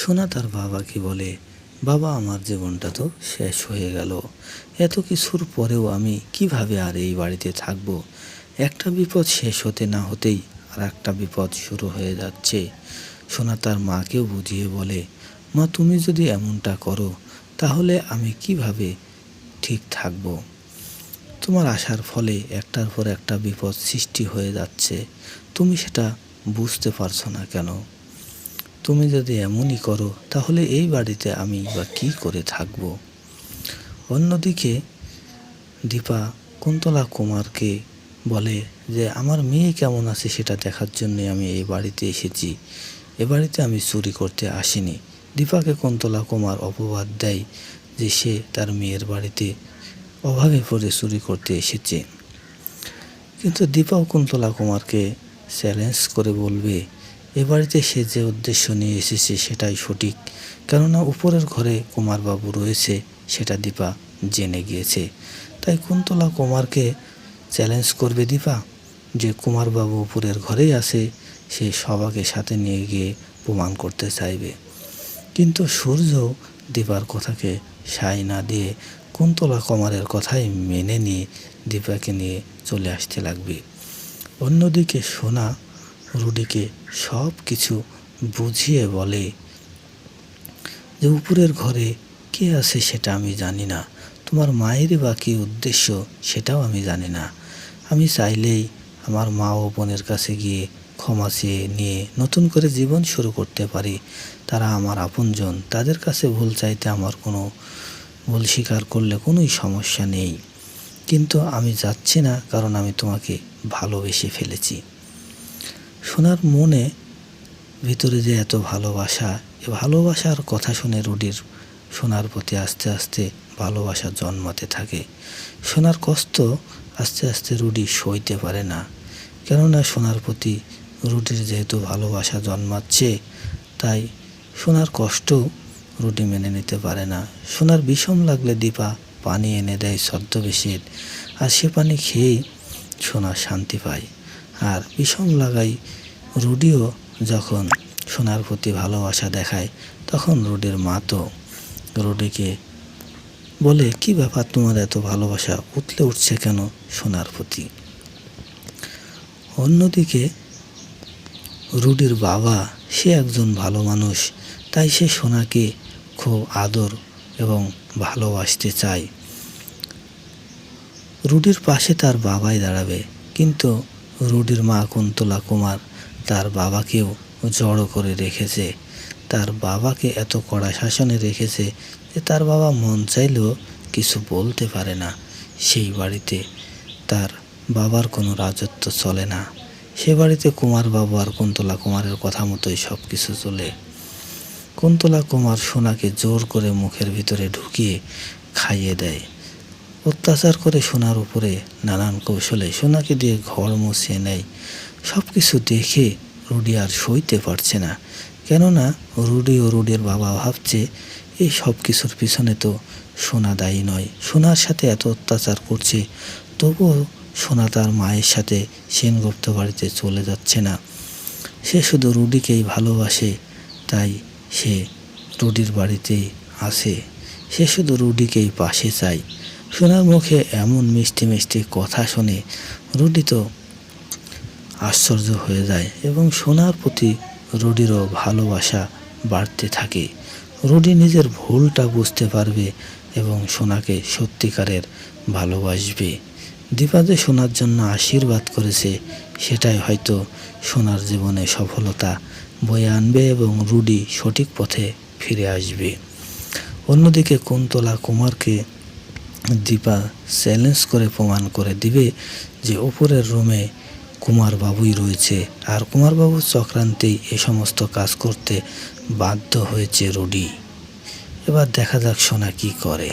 সোনা তার বাবাকে বলে, বাবা, আমার জীবনটা তো শেষ হয়ে গেল। এত কিছুর পরেও আমি কীভাবে আর এই বাড়িতে থাকব? একটা বিপদ শেষ হতে না হতেই আর একটা বিপদ শুরু হয়ে যাচ্ছে। সোনা তার মাকেও বুঝিয়ে বলে, মা, তুমি যদি এমনটা করো, তাহলে আমি কীভাবে ঠিক থাকব? তোমার আসার ফলে একটার পর একটা বিপদ সৃষ্টি হয়ে যাচ্ছে। তুমি সেটা বুঝতে পারছ না কেন? তুমি যদি এমনই করো, তাহলে এই বাড়িতে আমি বা কী করে থাকব? অন্যদিকে দীপা কুন্তলা কুমারকে বলে যে, আমার মেয়ে কেমন আছে সেটা দেখার জন্যে আমি এই বাড়িতে এসেছি। এ বাড়িতে আমি চুরি করতে আসিনি। দীপাকে কুন্তলা কুমার অপবাদ দেয় যে, সে তার মেয়ের বাড়িতে অভাবে পড়ে চুরি করতে এসেছে। কিন্তু দীপাও কুন্তলা কুমারকে চ্যালেঞ্জ করে বলবে এ বাড়িতে সে যে উদ্দেশ্য নিয়ে এসেছে সেটাই সঠিক। কেননা উপরের ঘরে কুমারবাবু রয়েছে, সেটা দীপা জেনে গিয়েছে। তাই কুন্তলা কুমারকে চ্যালেঞ্জ করবে দীপা যে কুমারবাবু উপরের ঘরেই আছে, সে সবাকে সাথে নিয়ে গিয়ে প্রমাণ করতে চাইবে। কিন্তু সূর্য দীপার কথাকে সায় না দিয়ে কুন্তলা কুমারের কথাই মেনে নিয়ে দীপাকে নিয়ে চলে আসতে লাগবে। অন্যদিকে সোনা রুডিকে সব কিছু বুঝিয়ে বলে, যে উপরের ঘরে কে আছে সেটা আমি জানি না। তোমার মায়েরই বা কী উদ্দেশ্য সেটাও আমি জানি না। আমি চাইলেই আমার মা ও বোনের কাছে গিয়ে ক্ষমা চেয়ে নিয়ে নতুন করে জীবন শুরু করতে পারি। তারা আমার আপনজন, তাদের কাছে ভুল চাইতে আমার কোনো ভুল স্বীকার করলে কোনোই সমস্যা নেই। কিন্তু আমি যাচ্ছি না কারণ আমি তোমাকে ভালোবেসে ফেলেছি। সোনার মনে ভিতরে যে এত ভালোবাসা, এ ভালোবাসার কথা শুনে রুডির সোনার প্রতি আস্তে আস্তে ভালোবাসা জন্মাতে থাকে। সোনার কষ্ট আস্তে আস্তে রুডি সইতে পারে না। কেননা সোনার প্রতি রুডির যেহেতু ভালোবাসা জন্মাচ্ছে, তাই সোনার কষ্ট রুটি মেনে নিতে পারে না। সোনার বিষম লাগলে দীপা পানি এনে দেয় ছদ্মবেশের আর সে পানি খেয়েই সোনা শান্তি পায়। আর বিষম লাগাই রুডিও যখন সোনার প্রতি ভালোবাসা দেখায়, তখন রুডির মা তো রুডিকে বলে, কি ব্যাপার তোমার এত ভালোবাসা? উতলে উঠছে কেন সোনার প্রতি? অন্যদিকে রুডির বাবা, সে একজন ভালো মানুষ, তাই সে সোনাকে খুব আদর এবং ভালোবাসতে চায়। রুডির পাশে তার বাবাই দাঁড়াবে, কিন্তু রুডির মা কুন্তলা কুমার তার বাবাকেও জড়ো করে রেখেছে। তার বাবাকে এত কড়া শাসনে রেখেছে যে তার বাবা মন চাইলেও কিছু বলতে পারে না। সেই বাড়িতে তার বাবার কোনো রাজত্ব চলে না। সে বাড়িতে কুমার বাবু আর কুন্তলা কুমারের কথা মতোই সব কিছু চলে। কুন্তলা কুমার সোনাকে জোর করে মুখের ভিতরে ঢুকিয়ে খাইয়ে দেয়। অত্যাচার করে সোনার উপরে নানান কৌশলে সোনাকে দিয়ে ঘর মুছিয়ে নেয়। সব কিছু দেখে রুডি আর সইতে পারছে না। কেননা রুডি ও রুডির বাবা ভাবছে, এই সব কিছুর পিছনে তো সোনা দায়ী নয়। সোনার সাথে এত অত্যাচার করছে, তবুও সোনা তার মায়ের সাথে সেনগুপ্ত বাড়িতে চলে যাচ্ছে না। সে শুধু রুডিকেই ভালোবাসে, তাই সে রুডির বাড়িতেই আসে। সে শুধু রুডিকেই পাশে চায়। সোনার মুখে এমন মিষ্টি মিষ্টি কথা শুনে রুডি তো আশ্চর্য হয়ে যায় এবং সোনার প্রতি রুডিরও ভালোবাসা বাড়তে থাকে। রুডি নিজের ভুলটা বুঝতে পারবে এবং সোনাকে সত্যিকারের ভালোবাসবে। দীপা যে সোনার জন্য আশীর্বাদ করেছে, সেটাই হয়তো সোনার জীবনে সফলতা বয়ে আনবে এবং রুডি সঠিক পথে ফিরে আসবে। অন্যদিকে কুন্তলা কুমারকে দীপা চ্যালেঞ্জ করে প্রমাণ করে দিবে যে উপরের রুমে কুমার বাবুই রয়েছে। আর কুমার কুমারবাবুর চক্রান্তেই এ সমস্ত কাজ করতে বাধ্য হয়েছে রুডি। এবার দেখা যাক সোনা কি করে।